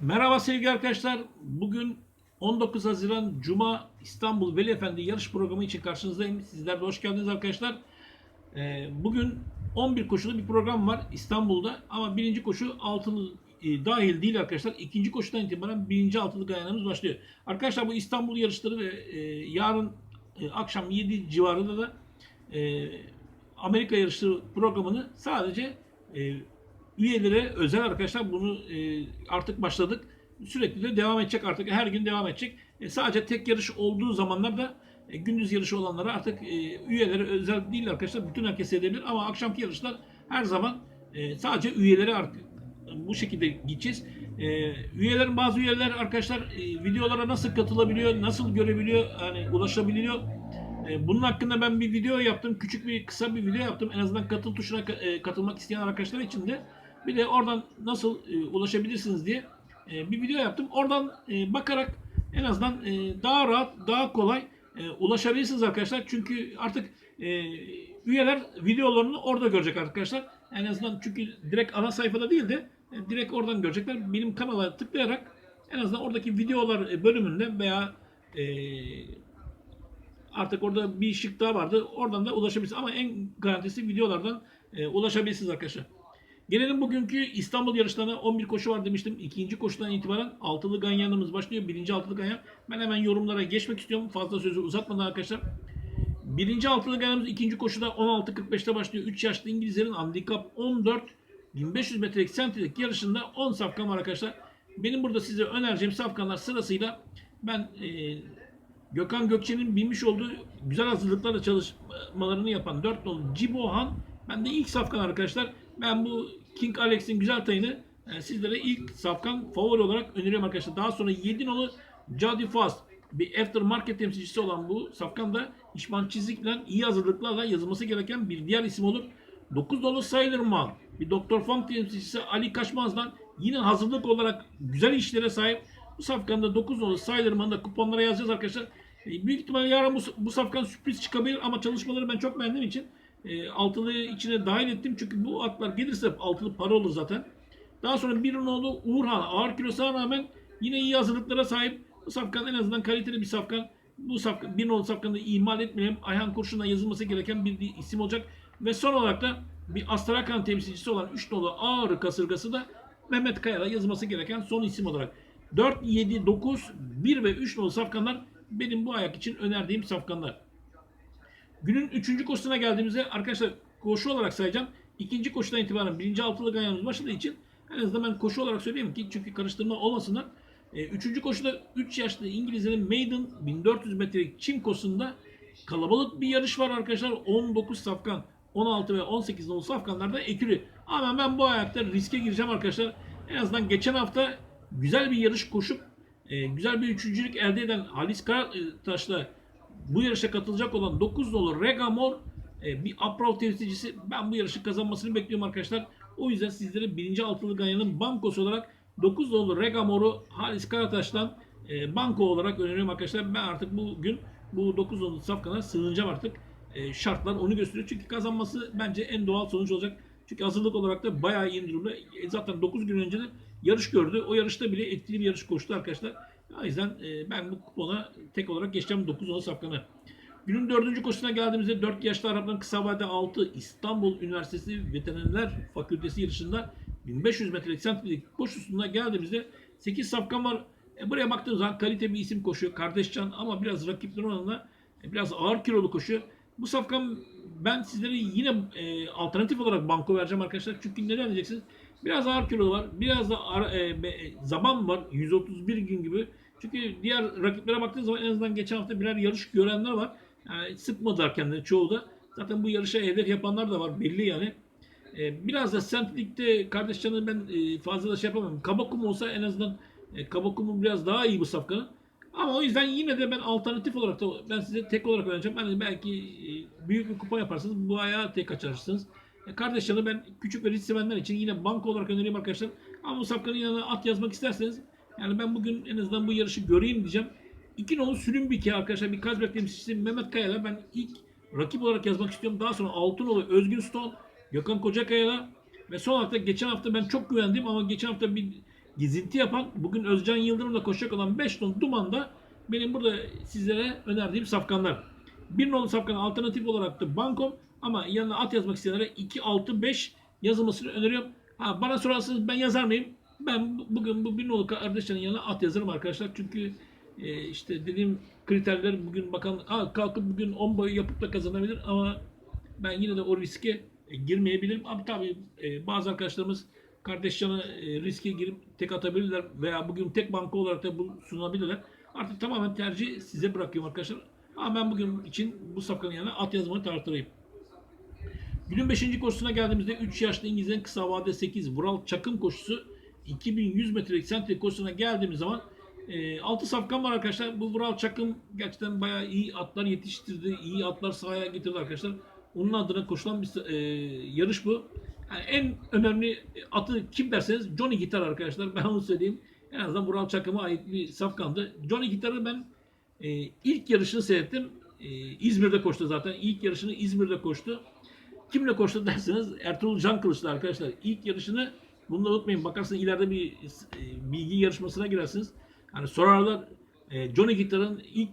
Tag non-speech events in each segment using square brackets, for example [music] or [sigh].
Merhaba sevgili arkadaşlar. Bugün 19 Haziran Cuma İstanbul Veli Efendi yarış programı için karşınızdayım. Sizler de hoş geldiniz arkadaşlar. Ee, Bugün 11 koşulu bir program var İstanbul'da ama birinci koşu altılı e, dahil değil arkadaşlar. İkinci koşudan itibaren birinci altılı gayanamız başlıyor. Arkadaşlar bu İstanbul yarışları ve e, yarın e, akşam 7 civarında da Amerika yarışları programını sadece üyelere özel arkadaşlar bunu e, artık başladık. Sürekli de devam edecek artık. Her gün devam edecek. E, sadece tek yarış olduğu zamanlarda e, gündüz yarışı olanlara artık e, üyelere özel değil arkadaşlar. Bütün herkes edebilir ama akşamki yarışlar her zaman e, sadece üyelere artık bu şekilde gideceğiz. E, üyelerin bazı üyeler arkadaşlar e, videolara nasıl katılabiliyor, nasıl görebiliyor, yani ulaşabiliyor. E, Bunun hakkında ben bir video yaptım. Küçük bir kısa bir video yaptım. En azından katıl tuşuna e, katılmak isteyen arkadaşlar için de bir de oradan nasıl e, ulaşabilirsiniz diye e, bir video yaptım. Oradan e, bakarak en azından e, daha rahat, daha kolay e, ulaşabilirsiniz arkadaşlar. Çünkü artık e, üyeler videolarını orada görecek arkadaşlar. En azından çünkü direkt ana sayfada değil de e, direkt oradan görecekler. Benim kanala tıklayarak en azından oradaki videolar e, bölümünde veya e, Artık orada bir şık daha vardı. Oradan da ulaşabilirsiniz. Ama en garantisi videolardan e, ulaşabilirsiniz arkadaşlar. Gelelim bugünkü İstanbul yarışlarına 11 koşu var demiştim. İkinci koşudan itibaren altılı ganyanımız başlıyor. Birinci altılı ganyan. Ben hemen yorumlara geçmek istiyorum. Fazla sözü uzatmadan arkadaşlar. Birinci altılı ganyanımız ikinci koşuda 16.45'te başlıyor. 3 yaşlı İngilizlerin handikap 14 1500 metrelik sentrik yarışında 10 safkan var arkadaşlar. Benim burada size önereceğim safkanlar sırasıyla ben e, Gökhan Gökçe'nin bilmiş olduğu güzel hazırlıklarla çalışmalarını yapan 4 nolu Cibohan. Ben de ilk safkan arkadaşlar. Ben bu King Alex'in güzel tayını e, sizlere ilk safkan favori olarak öneriyorum arkadaşlar. Daha sonra 7 nolu Jadi Fast bir aftermarket temsilcisi olan bu safkan da işman çizikle iyi hazırlıklarla yazılması gereken bir diğer isim olur. 9 dolu Sailorman bir Doktor Funk temsilcisi Ali Kaçmaz'dan yine hazırlık olarak güzel işlere sahip. Bu safkanda 9 dolu Sailorman'ı da kuponlara yazacağız arkadaşlar. E, Büyük ihtimalle yarın bu, bu safkan sürpriz çıkabilir ama çalışmaları ben çok beğendiğim için e, altılı içine dahil ettim. Çünkü bu atlar gelirse altılı para olur zaten. Daha sonra bir oğlu Uğurhan ağır kilosuna rağmen yine iyi hazırlıklara sahip. Bu safkan en azından kaliteli bir safkan. Bu safkan, bir nolu safkanı ihmal etmeyelim. Ayhan Kurşun'dan yazılması gereken bir isim olacak. Ve son olarak da bir Astarakan temsilcisi olan 3 nolu Ağrı kasırgası da Mehmet Kaya'da yazılması gereken son isim olarak. 4, 7, 9, 1 ve 3 nolu safkanlar benim bu ayak için önerdiğim safkanlar. Günün 3. koşusuna geldiğimizde arkadaşlar koşu olarak sayacağım. İkinci koşudan itibaren birinci altılı ganyanımız başladığı için en azından ben koşu olarak söyleyeyim ki çünkü karıştırma olmasınlar. E, üçüncü koşuda 3 yaşlı İngilizlerin Maiden 1400 metrelik çim koşusunda kalabalık bir yarış var arkadaşlar. 19 safkan, 16 ve 18 nolu safkanlarda ekürü. Ama ben bu ayakta riske gireceğim arkadaşlar. En azından geçen hafta güzel bir yarış koşup e, güzel bir üçüncülük elde eden Halis Karataş'la bu yarışa katılacak olan 9 dolu Regamor e, bir Aprol temsilcisi. Ben bu yarışı kazanmasını bekliyorum arkadaşlar. O yüzden sizlere birinci altılı ganyanın bankosu olarak 9 dolu Regamor'u Halis Karataş'tan e, banko olarak öneriyorum arkadaşlar. Ben artık bugün bu 9 dolu safkana sığınacağım artık. E, şartlar onu gösteriyor. Çünkü kazanması bence en doğal sonuç olacak. Çünkü hazırlık olarak da bayağı iyi durumda. E, zaten 9 gün önce de yarış gördü. O yarışta bile etkili bir yarış koştu arkadaşlar. O yüzden e, ben bu kupona tek olarak geçeceğim 9 dolu safkana. Günün dördüncü koşusuna geldiğimizde 4 yaşlı Arapların kısa vade 6 İstanbul Üniversitesi Veterinerler Fakültesi yarışında 1500 metrelik sentrik koşusuna geldiğimizde 8 safkan var. E, buraya baktığınız zaman kalite bir isim koşuyor. Kardeşcan ama biraz rakipleri oranla e, biraz ağır kilolu koşuyor. Bu safkan ben sizlere yine e, alternatif olarak banko vereceğim arkadaşlar. Çünkü neden diyeceksiniz? Biraz ağır kilo var. Biraz da ara, e, e, zaman var. 131 gün gibi. Çünkü diğer rakiplere baktığınız zaman en azından geçen hafta birer yarış görenler var. Yani sıkmadılar kendileri çoğu da. Zaten bu yarışa hedef yapanlar da var belli yani. Ee, biraz da Sentlik'te kardeş ben e, fazla da şey yapamam. Kabakum olsa en azından e, Kabakum'un biraz daha iyi bu safkanı. Ama o yüzden yine de ben alternatif olarak da ben size tek olarak önereceğim. Hani belki e, büyük bir kupa yaparsınız bu ayağı tek açarsınız. E, kardeş ben küçük ve risk sevenler için yine banko olarak öneriyorum arkadaşlar. Ama bu safkanın yanına at yazmak isterseniz yani ben bugün en azından bu yarışı göreyim diyeceğim. İki nolu Sülümbike arkadaşlar bir Kazbek temsilcisi Mehmet Kaya'la ben ilk rakip olarak yazmak istiyorum. Daha sonra Altınolu Özgün Stone, Gökhan Kocakaya'la ve son hafta geçen hafta ben çok güvendim ama geçen hafta bir gezinti yapan, bugün Özcan Yıldırım'la koşacak olan 5 ton Duman'da benim burada sizlere önerdiğim safkanlar. Bir nolu safkan alternatif olarak da Bankom ama yanına at yazmak isteyenlere 2-6-5 yazılmasını öneriyorum. Ha, bana sorarsanız ben yazar mıyım? Ben bu- bugün bu bir nolu kardeşlerin yanına at yazarım arkadaşlar. Çünkü e, işte dediğim kriterler bugün bakan ha, kalkıp bugün 10 boyu yapıp da kazanabilir ama ben yine de o riske e, girmeyebilirim. Ama tabii e, bazı arkadaşlarımız kardeş canı e, riske girip tek atabilirler veya bugün tek banka olarak da bu sunabilirler. Artık tamamen tercih size bırakıyorum arkadaşlar. Ama ben bugün için bu safkanın yanına at yazmayı tartırayım. Günün 5. koşusuna geldiğimizde 3 yaşlı İngilizlerin kısa vade 8 Vural Çakım koşusu 2100 metrelik sentrik koşusuna geldiğimiz zaman 6 safkan var arkadaşlar. Bu Vural Çakım gerçekten bayağı iyi atlar yetiştirdi. iyi atlar sahaya getirdi arkadaşlar. Onun adına koşulan bir e, yarış bu. Yani en önemli atı kim derseniz Johnny Gitar arkadaşlar. Ben onu söyleyeyim. En azından Vural Çakım'a ait bir safkandı. Johnny Gitar'ı ben e, ilk yarışını seyrettim. E, İzmir'de koştu zaten. İlk yarışını İzmir'de koştu. Kimle koştu derseniz Ertuğrul Can Kılıçlı arkadaşlar. İlk yarışını bunu da unutmayın. Bakarsın ileride bir e, bilgi yarışmasına girersiniz. Hani sorarlar e, Johnny Gitar'ın ilk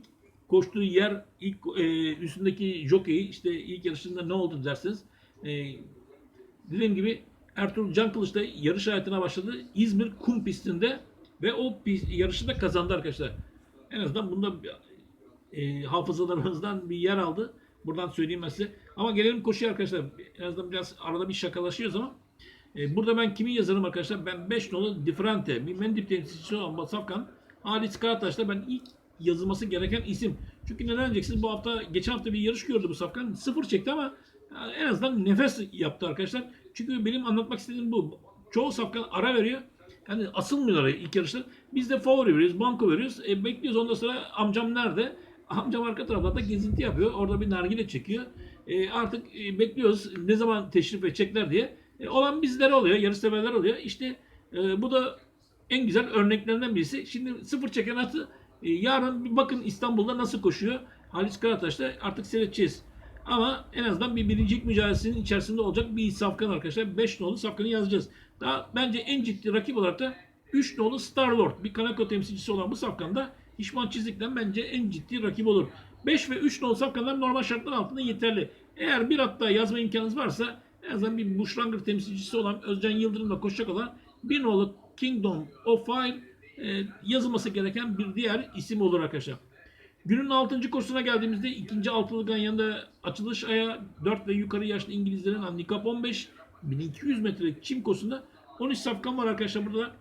koştuğu yer, ilk e, üstündeki jockey işte ilk yarışında ne oldu dersiniz. E, dediğim gibi Ertuğrul Can Kılıç'ta yarış hayatına başladı. İzmir kum pistinde ve o pist, yarışı da kazandı arkadaşlar. En azından bunda e, hafızalarımızdan bir yer aldı. Buradan söyleyeyim ben size. Ama gelelim koşuya arkadaşlar. En azından biraz arada bir şakalaşıyoruz ama e, burada ben kimi yazarım arkadaşlar? Ben 5 nolu Differente, bir Mendip temsilcisi olan Safkan, Halis Karataş'ta ben ilk yazılması gereken isim. Çünkü neden diyeceksiniz? Bu hafta, geçen hafta bir yarış gördü bu Safkan. Sıfır çekti ama yani en azından nefes yaptı arkadaşlar. Çünkü benim anlatmak istediğim bu. Çoğu Safkan ara veriyor. Yani asılmıyorlar ilk yarışta. Biz de favori veriyoruz, banko veriyoruz. E, bekliyoruz ondan sonra amcam nerede? Amcam arka tarafta gezinti yapıyor. Orada bir nargile çekiyor. E, artık e, bekliyoruz ne zaman teşrif edecekler diye. E, olan bizler oluyor, yarış severler oluyor. İşte e, bu da en güzel örneklerinden birisi. Şimdi sıfır çeken atı e, yarın bir bakın İstanbul'da nasıl koşuyor. Halis Karataş'ta artık seyredeceğiz. Ama en azından bir birincilik mücadelesinin içerisinde olacak bir safkan arkadaşlar. 5 nolu safkanı yazacağız. Daha bence en ciddi rakip olarak da 3 nolu Star Lord. Bir Kanako temsilcisi olan bu safkanda İşman Çizik'ten bence en ciddi rakip olur. 5 ve 3 nolu safkanlar normal şartlar altında yeterli. Eğer bir hatta yazma imkanınız varsa en azından bir Bushranger temsilcisi olan Özcan Yıldırım'la koşacak olan bir nolu Kingdom of Fire e, yazılması gereken bir diğer isim olur arkadaşlar. Günün 6. koşusuna geldiğimizde ikinci altılı ganyanında açılış aya 4 ve yukarı yaşlı İngilizlerin handikap 15 1200 metrelik çim koşusunda 13 safkan var arkadaşlar burada.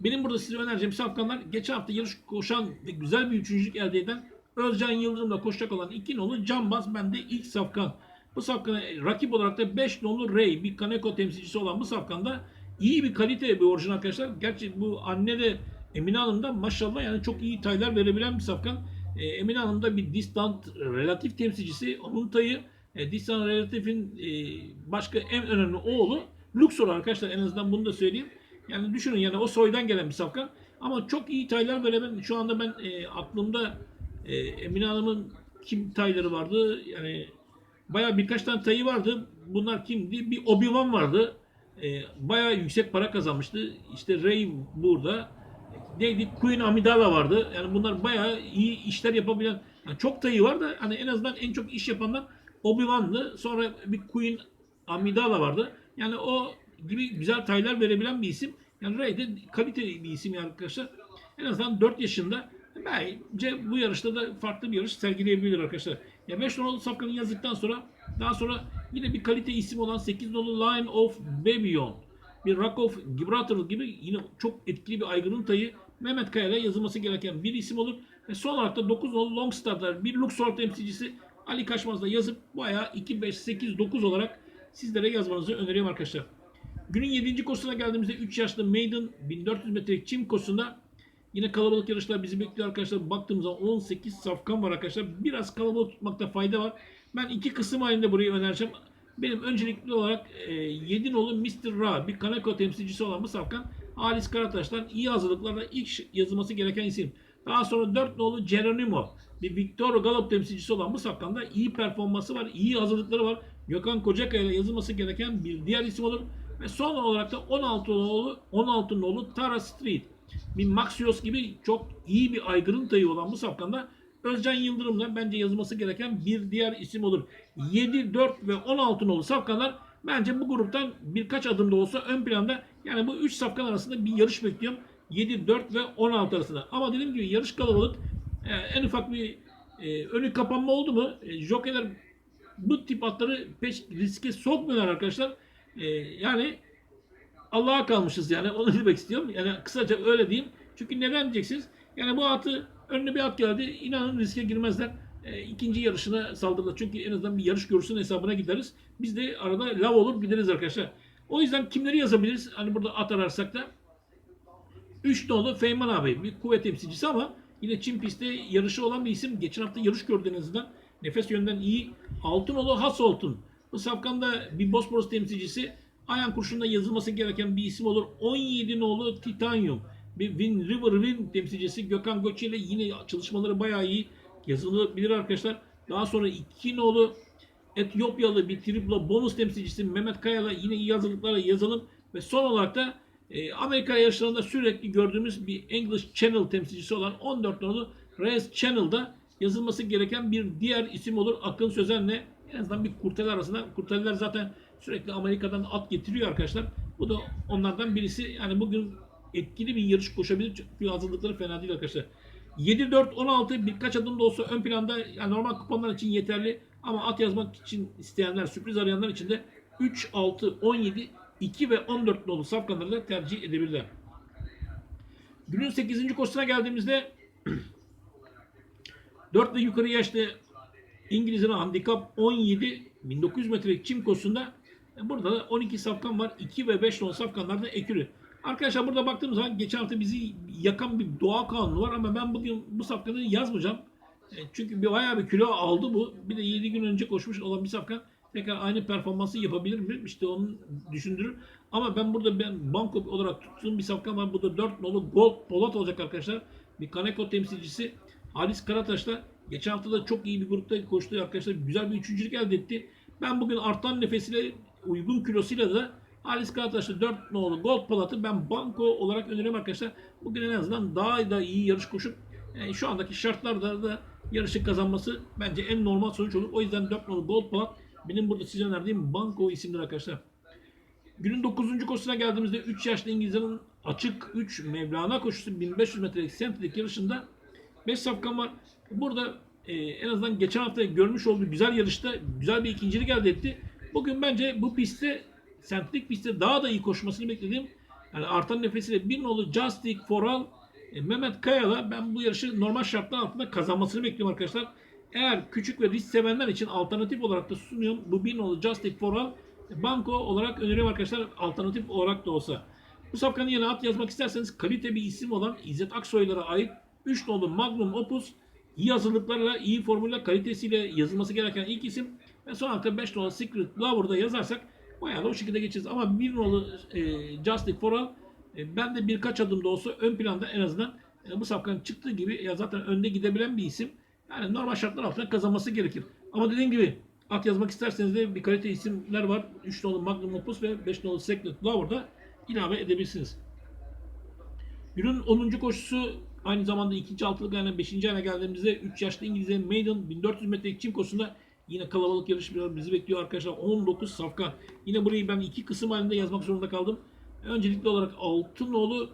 Benim burada size önereceğim safkanlar geçen hafta yarış koşan ve güzel bir üçüncülük elde eden Özcan Yıldırım'la koşacak olan 2 nolu Cambaz bende ilk safkan. Bu safkana rakip olarak da 5 nolu Ray bir Kaneko temsilcisi olan bu safkanda iyi bir kalite bir orijinal arkadaşlar. Gerçi bu anne de Emine Hanım da maşallah yani çok iyi taylar verebilen bir safkan. E, Emine Hanım da bir distant relatif temsilcisi. Onun tayı e, distant relatifin e, başka en önemli oğlu Luxor arkadaşlar en azından bunu da söyleyeyim. Yani düşünün yani o soydan gelen bir safkan. Ama çok iyi taylar verebilen şu anda ben e, aklımda e, Emine Hanım'ın kim tayları vardı yani Baya birkaç tane tayı vardı. Bunlar kimdi? Bir Obi-Wan vardı. E, Baya yüksek para kazanmıştı. İşte Rey burada. Neydi? Queen Amidala vardı. Yani bunlar baya iyi işler yapabilen. Yani çok tayı var da hani en azından en çok iş yapanlar Obi-Wan'dı. Sonra bir Queen Amidala vardı. Yani o gibi güzel taylar verebilen bir isim. Yani Rey de kaliteli bir isim yani arkadaşlar. En azından 4 yaşında bence bu yarışta da farklı bir yarış sergileyebilir arkadaşlar. Ya 5 nolu safkanı yazdıktan sonra daha sonra yine bir kalite isim olan 8 nolu Line of Babylon bir Rock of Gibraltar gibi yine çok etkili bir aygırın tayı Mehmet Kaya'yla yazılması gereken bir isim olur. Ve son olarak da 9 nolu Longstar'da bir Luxor temsilcisi Ali Kaçmaz'la yazıp bayağı 2, 5, 8, 9 olarak sizlere yazmanızı öneriyorum arkadaşlar. Günün 7. koşusuna geldiğimizde 3 yaşlı Maiden 1400 metrelik çim koşusunda Yine kalabalık yarışlar bizi bekliyor arkadaşlar. Baktığımız zaman 18 safkan var arkadaşlar. Biraz kalabalık tutmakta fayda var. Ben iki kısım halinde burayı önereceğim. Benim öncelikli olarak e, 7 nolu Mr. Ra bir Kaneko temsilcisi olan bu safkan Halis Karataş'tan iyi hazırlıklarla ilk yazılması gereken isim. Daha sonra 4 nolu Geronimo bir Victor Galop temsilcisi olan bu safkanda iyi performansı var, iyi hazırlıkları var. Gökhan Kocakaya ile yazılması gereken bir diğer isim olur. Ve son olarak da 16 nolu 16 nolu Tara Street. Bir Maxios gibi çok iyi bir aygırın tayı olan bu safkanda Özcan Yıldırım'la bence yazılması gereken bir diğer isim olur. 7, 4 ve 16 nolu safkanlar bence bu gruptan birkaç adım da olsa ön planda. Yani bu 3 safkan arasında bir yarış bekliyorum. 7, 4 ve 16 arasında. Ama dediğim gibi yarış kalabalık. Ee, en ufak bir e, önü kapanma oldu mu e, jockeyler bu tip atları peş riske sokmuyorlar arkadaşlar. Ee, yani Allah'a kalmışız yani onu demek istiyorum. Yani kısaca öyle diyeyim. Çünkü neden diyeceksiniz? Yani bu atı önüne bir at geldi. inanın riske girmezler. E, ikinci yarışına saldırırlar. Çünkü en azından bir yarış görsün hesabına gideriz. Biz de arada lav olur gideriz arkadaşlar. O yüzden kimleri yazabiliriz? Hani burada at ararsak da 3 nolu Feyman abi bir kuvvet temsilcisi ama yine Çin pistte yarışı olan bir isim. Geçen hafta yarış gördü en azından. Nefes yönden iyi. Altın nolu Hasoltun. Bu safkanda bir Bosporus temsilcisi. Ayan kurşununda yazılması gereken bir isim olur. 17 nolu Titanium. Bir Win River Win temsilcisi Gökhan Göçe ile yine çalışmaları bayağı iyi. Yazılabilir arkadaşlar. Daha sonra 2 nolu Etiyopyalı bir triplo bonus temsilcisi Mehmet Kaya'la yine iyi hazırlıklarla yazalım. Ve son olarak da e, Amerika yarışlarında sürekli gördüğümüz bir English Channel temsilcisi olan 14 nolu Reyes Channel'da yazılması gereken bir diğer isim olur. Akın Sözen'le en azından bir kurteler arasında. Kurteler zaten sürekli Amerika'dan at getiriyor arkadaşlar. Bu da onlardan birisi. Yani bugün etkili bir yarış koşabilir. Çünkü hazırlıkları fena değil arkadaşlar. 7-4-16 birkaç adım da olsa ön planda yani normal kuponlar için yeterli. Ama at yazmak için isteyenler, sürpriz arayanlar için de 3, 6, 17, 2 ve 14 nolu safkanları da tercih edebilirler. Günün 8. koşusuna geldiğimizde 4 ve yukarı yaşta İngiliz'in handikap 17 1900 metrelik çim koşusunda e, burada da 12 safkan var. 2 ve 5 nolu safkanlar da ekürü. Arkadaşlar burada baktığımız zaman geçen hafta bizi yakan bir doğa kanunu var ama ben bugün bu safkanı yazmayacağım. E, Çünkü bir bayağı bir kilo aldı bu. Bir de 7 gün önce koşmuş olan bir safkan tekrar aynı performansı yapabilir mi? İşte onu düşündürür. Ama ben burada ben banko olarak tuttuğum bir safkan var. Bu da 4 nolu Gold Polat olacak arkadaşlar. Bir Kaneko temsilcisi Halis Karataş'la geçen hafta da çok iyi bir grupta koştu arkadaşlar. Güzel bir üçüncülük elde etti. Ben bugün artan nefesiyle uygun kilosuyla da Halis Karataş'la 4 nolu Gold Polat'ı ben banko olarak öneriyorum arkadaşlar. Bugün en azından daha da iyi yarış koşup yani şu andaki şartlarda da yarışı kazanması bence en normal sonuç olur. O yüzden 4 nolu Gold Polat benim burada size önerdiğim banko isimdir arkadaşlar. Günün 9. koşusuna geldiğimizde 3 yaşlı İngilizlerin açık 3 Mevlana koşusu 1500 metrelik sentrik yarışında 5 safkan var. Burada e, en azından geçen hafta görmüş olduğu güzel yarışta güzel bir ikincilik elde etti. Bugün bence bu pistte sentrik pistte daha da iyi koşmasını beklediğim yani artan nefesiyle bir nolu Justic Foral e, Mehmet Kaya'la ben bu yarışı normal şartlar altında kazanmasını bekliyorum arkadaşlar. Eğer küçük ve risk sevenler için alternatif olarak da sunuyorum. Bu bir nolu Justic Foral e, banko olarak öneriyorum arkadaşlar alternatif olarak da olsa. Bu safkanın yerine at yazmak isterseniz kalite bir isim olan İzzet Aksoylar'a ait 3 nolu Magnum Opus iyi hazırlıklarla, iyi formülle, kalitesiyle yazılması gereken ilk isim. Ve son hafta 5 nolu Secret Lover'da yazarsak bayağı da o şekilde geçeceğiz. Ama 1 nolu e, Justic Foral e, ben de birkaç adım da olsa ön planda en azından e, bu safkanın çıktığı gibi ya zaten önde gidebilen bir isim. Yani normal şartlar altında kazanması gerekir. Ama dediğim gibi at yazmak isterseniz de bir kalite isimler var. 3 nolu Magnum Opus ve 5 nolu Secret Lover'da ilave edebilirsiniz. Günün 10. koşusu aynı zamanda ikinci altılık yani 5. ayına geldiğimizde 3 yaşlı İngilizlerin Maiden 1400 metrelik çim koşusunda yine kalabalık yarış bizi bekliyor arkadaşlar. 19 safkan. Yine burayı ben iki kısım halinde yazmak zorunda kaldım. Öncelikli olarak Altınoğlu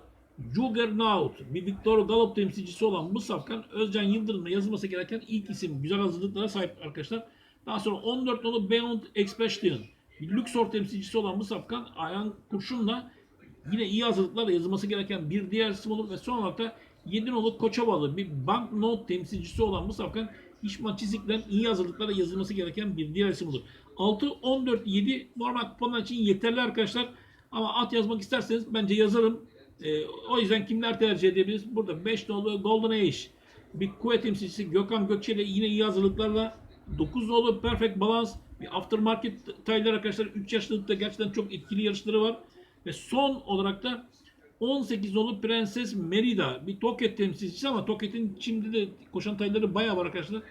Juggernaut, bir Victor Galop temsilcisi olan bu safkan Özcan Yıldırım'la yazılması gereken ilk isim. Güzel hazırlıklara sahip arkadaşlar. Daha sonra 14 nolu Beyond Expression, bir Luxor temsilcisi olan bu safkan Ayhan Kurşun'la yine iyi hazırlıklarla yazılması gereken bir diğer isim olur ve son olarak da 7 nolu Koçovalı bir banknot temsilcisi olan bu safkan İşman Çizik'ten iyi hazırlıklarla yazılması gereken bir diğer isim olur. 6, 14, 7 normal kuponlar için yeterli arkadaşlar. Ama at yazmak isterseniz bence yazarım. Ee, o yüzden kimler tercih edebiliriz? Burada 5 nolu Golden Age. Bir kuvvet temsilcisi Gökhan Gökçe ile yine iyi hazırlıklarla 9 nolu Perfect Balance. Bir aftermarket taylar arkadaşlar. 3 yaşlılıkta gerçekten çok etkili yarışları var. Ve son olarak da 18 nolu Prenses Merida. Bir Toket temsilcisi ama Toket'in şimdi de koşan tayları bayağı var arkadaşlar.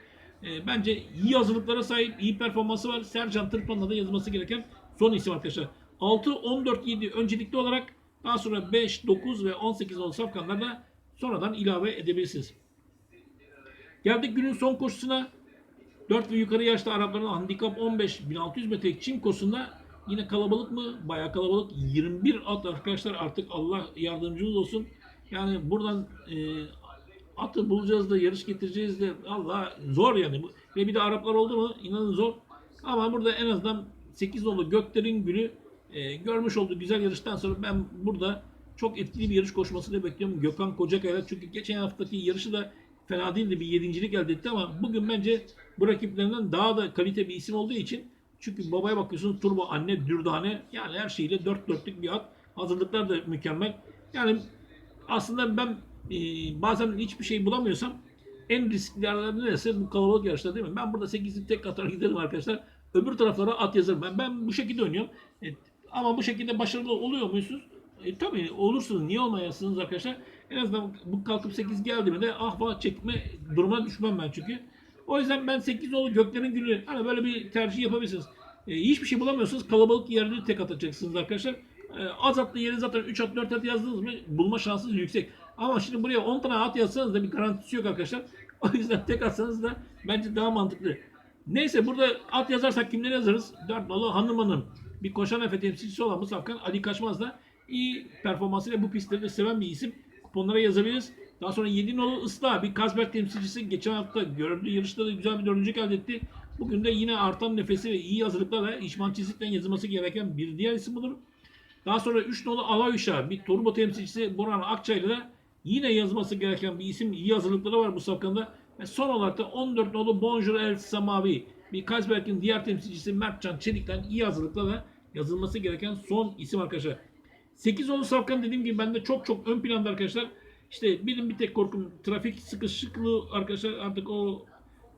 Ee, bence iyi hazırlıklara sahip, iyi performansı var. Sercan Tırpan'la da yazılması gereken son isim arkadaşlar. 6, 14, 7 öncelikli olarak daha sonra 5, 9 ve 18 nolu safkanlarda sonradan ilave edebilirsiniz. Geldik günün son koşusuna. 4 ve yukarı yaşta Arapların handikap 15 1600 metrelik çim koşusunda yine kalabalık mı? Bayağı kalabalık. 21 at arkadaşlar artık Allah yardımcınız olsun. Yani buradan e, atı bulacağız da yarış getireceğiz de Allah zor yani. Ve bir de Araplar oldu mu inanın zor. Ama burada en azından 8 nolu Gökler'in günü e, görmüş olduğu güzel yarıştan sonra ben burada çok etkili bir yarış koşmasını bekliyorum Gökhan Kocakaya. Çünkü geçen haftaki yarışı da fena değildi bir yedincilik elde etti ama bugün bence bu rakiplerinden daha da kalite bir isim olduğu için çünkü babaya bakıyorsun turbo anne dürdane yani her şeyle dört dörtlük bir at. Hazırlıklar da mükemmel. Yani aslında ben e, bazen hiçbir şey bulamıyorsam en riskli yerler neresi bu kalabalık yarışlar değil mi? Ben burada 8'lik tek atar giderim arkadaşlar. Öbür taraflara at yazarım. Ben, ben bu şekilde oynuyorum. E, ama bu şekilde başarılı oluyor musunuz? E, tabii olursunuz. Niye olmayasınız arkadaşlar? En azından bu kalkıp 8 geldi mi de ah vah çekme duruma düşmem ben çünkü. O yüzden ben 8 olur göklerin günü hani böyle bir tercih yapabilirsiniz. E, hiçbir şey bulamıyorsanız kalabalık yerleri tek atacaksınız arkadaşlar. E, az atlı yeri zaten 3 at 4 at yazdınız mı bulma şansınız yüksek. Ama şimdi buraya 10 tane at yazsanız da bir garantisi yok arkadaşlar. [laughs] O yüzden tek atsanız da bence daha mantıklı. Neyse burada at yazarsak kimleri yazarız? 4 balı hanım hanım. Bir koşan efe temsilcisi olan Musafkan Ali Kaçmaz da iyi performansıyla bu pistleri de seven bir isim. Kuponlara yazabiliriz. Daha sonra 7 nolu Isla bir Kazberg temsilcisi geçen hafta gördüğü yarışta da güzel bir dördüncülük elde etti. Bugün de yine artan nefesi ve iyi hazırlıklarla İşman Çizik'ten yazılması gereken bir diğer isim budur. Daha sonra 3 nolu Alayuşa bir turbo temsilcisi Burhan Akçay'la da yine yazması gereken bir isim. İyi hazırlıkları var bu safkanda. Ve son olarak da 14 nolu Bonjour El Samavi bir Kazberg'in diğer temsilcisi Mertcan Çelik'ten iyi hazırlıklarla yazılması gereken son isim arkadaşlar. 8 nolu safkan dediğim gibi bende çok çok ön planda arkadaşlar. İşte benim bir tek korkum trafik sıkışıklığı arkadaşlar artık o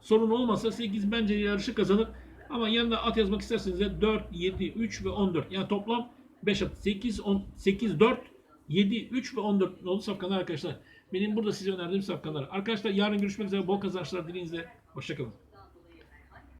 sorun olmasa 8 bence yarışı kazanır. Ama yanında at yazmak isterseniz de 4, 7, 3 ve 14. Yani toplam 5 at. 8, 10, 8, 4, 7, 3 ve 14 nolu safkanlar arkadaşlar. Benim burada size önerdiğim safkanlar. Arkadaşlar yarın görüşmek üzere. Bol kazançlar dileğinizle. Hoşçakalın.